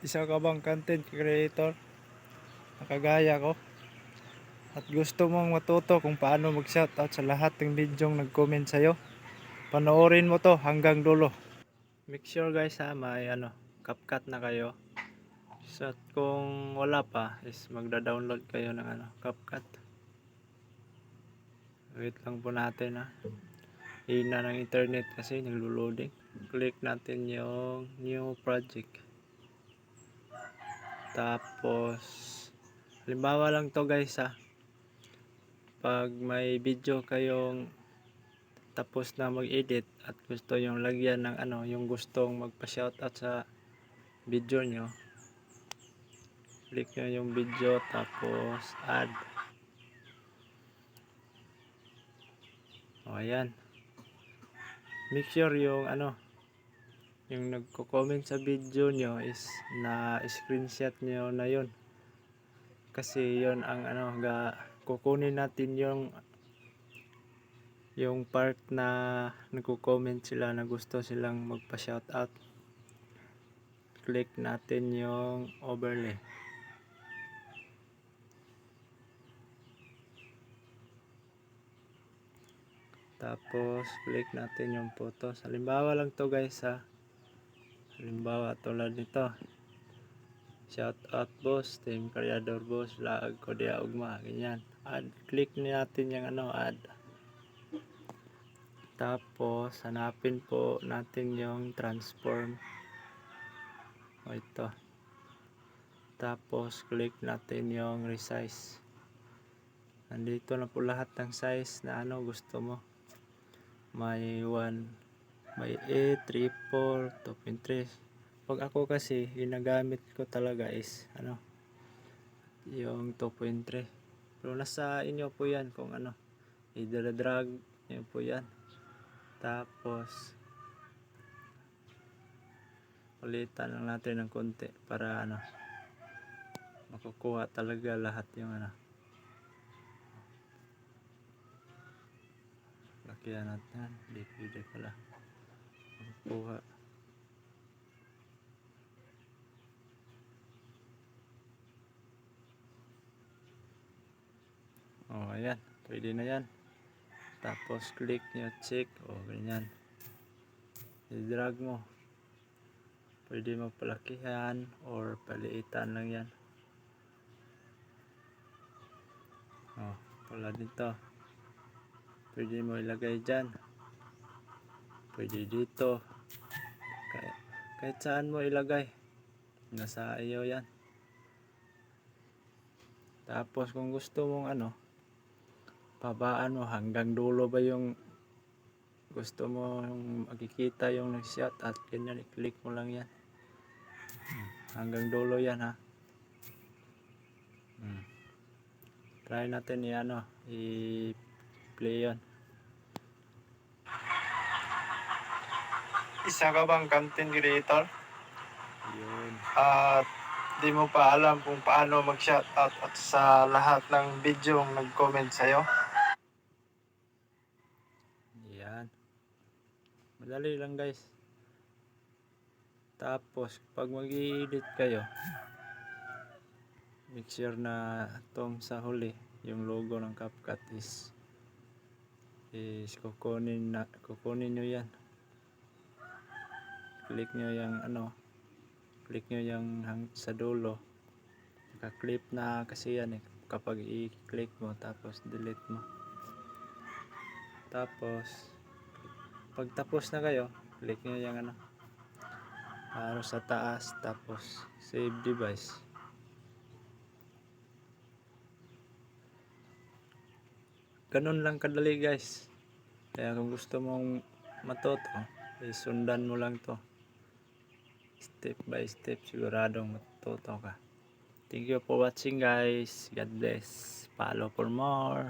Isa ka bang content creator? Nakagaya ko. At gusto mong matuto kung paano mag-shoutout sa lahat ng bidyong nag-comment sa'yo? Panoorin mo to hanggang dulo. Make sure guys ha, may ano, CapCut na kayo. So, at kung wala pa, is magda-download kayo ng ano, CapCut. Wait lang po natin ha. Hina ng internet kasi naglo-loading. Click natin yung new project. Tapos, halimbawa lang to guys ha. Pag may video kayong tapos na mag-edit at gusto yung lagyan ng ano, yung gustong magpa-shoutout sa video nyo. Click nyo yung video tapos add. O ayan. Make sure yung ano, yung nagko-comment sa video nyo is na screenshot nyo na yun. Kasi yun ang ano ga kukunin natin yung yung part na nagko-comment sila na gusto silang magpa shoutout click natin yung overlay. Tapos click natin yung photos. Halimbawa lang to guys ha Halimbawa tulad nito. Shout out boss, team Karyador boss, lag ko dia ugma, ganyan. Add, click natin yung ano, add. Tapos hanapin po natin yung transform. O ito. Tapos click natin yung resize. Nandito na po lahat ng size na ano gusto mo. May 1 may 8, 3, 4, 2.3 pag ako kasi ginagamit ko talaga is ano yung 2.3 pero nasa inyo po yan kung ano i-drag nyo po yan. Tapos ulitan lang natin ng konti para ano makukuha talaga lahat yung ano. Lakihan natin. Pwede pala kuha. Oh, ayan. Pwede na yan. Tapos click nyo, check. O, oh, ganyan. I-drag mo. Pwede mo palakihan or paliitan lang yan. Oh, pala dito. Pwede mo ilagay dyan pwede dito kahit, kahit saan mo ilagay. Nasa iyo yan. Tapos kung gusto mong ano pabaan mo hanggang dulo ba yung gusto mo yung makikita yung nag-shot at ganyan i-click mo lang yan. Hanggang dulo yan ha? Hmm. try natin i ano i-play yon isa ka bang content creator? Yun. At di mo pa alam kung paano mag-shoutout at sa lahat ng video nag-comment sa'yo? Yan. Madali lang guys. Tapos pag mag-i-edit kayo, make sure na tong sa huli, yung logo ng CapCut is is kukunin na kukunin nyo yan click nyo yung ano click nyo yung hang, sa dulo. Naka-clip na kasi yan eh kapag i-click mo tapos delete mo. Tapos pag tapos na kayo click nyo yung ano arrow sa taas tapos save device. Ganun lang kadali guys. Kaya kung gusto mong matuto eh, sundan mo lang to step by step siguradong matuto ka. Thank you for watching guys. God bless. Follow for more